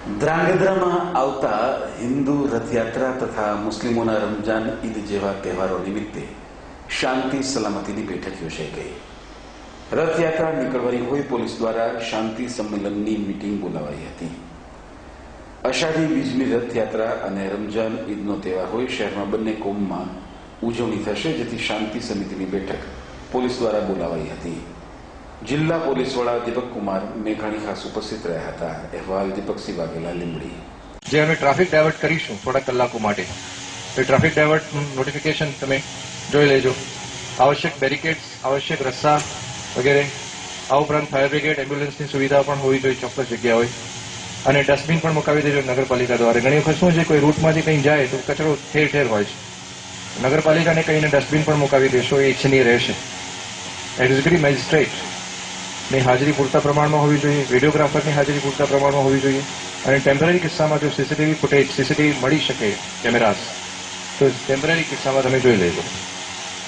ધ્રાંગધ્રામાં આવતા હિન્દુ રથયાત્રા તથા મુસ્લિમોના રમજાન ઈદ જેવા તહેવારો નિમિત્તે શાંતિ સલામતીની બેઠક યોજાઈ ગઈ. રથયાત્રા નીકળવાની હોય પોલીસ દ્વારા શાંતિ સંમેલનની મીટિંગ બોલાવાઈ હતી. અષાઢી બીજની રથયાત્રા અને રમજાન ઈદનો તહેવાર હોય શહેરમાં બંને કોમમાં ઉજવણી થશે, જેથી શાંતિ સમિતિની બેઠક પોલીસ દ્વારા બોલાવાઈ હતી. જિલ્લા પોલીસ વડા દીપક કુમાર મેઘાણી ખાસ ઉપસ્થિત રહ્યા હતા. અહેવાલ દીપકસિંહ વાઘેલા લીંબડી. જે અમે ટ્રાફિક ડાયવર્ટ કરીશું થોડા કલાકો માટે. એ ટ્રાફિક ડાયવર્ટ નોટિફિકેશન તમે જોઈ લેજો. આવશ્યક બેરિકેડ્સ આવશ્યક રસ્તા વગેરે. આ ઉપરાંત ફાયર બ્રિગેડ એમ્બ્યુલન્સની સુવિધા પણ હોવી જોઈએ ચોક્કસ જગ્યા હોય અને ડસ્ટબિન પણ મુકાવી દેજો નગરપાલિકા દ્વારા. ઘણી વખત શું છે, કોઈ રૂટમાંથી કંઈ જાય તો કચરો ઠેર ઠેર હોય છે. નગરપાલિકાને કહીને ડસ્ટબિન પણ મુકાવી દેશો, એ ઇચ્છનીય રહેશે. એક્ઝિક્યુટિવ મેજિસ્ટ્રેટ ની હાજરી પૂરતા પ્રમાણમાં હોવી જોઈએ, વિડીયોગ્રાફરની હાજરી પૂરતા પ્રમાણમાં હોવી જોઈએ અને ટેમ્પરરી કિસ્સામાં જો સીસીટીવી ફૂટેજ સીસીટીવી મળી શકે કેમેરાસ, તો ટેમ્પરરી કિસ્સામાં તમે જોઈ લેજો.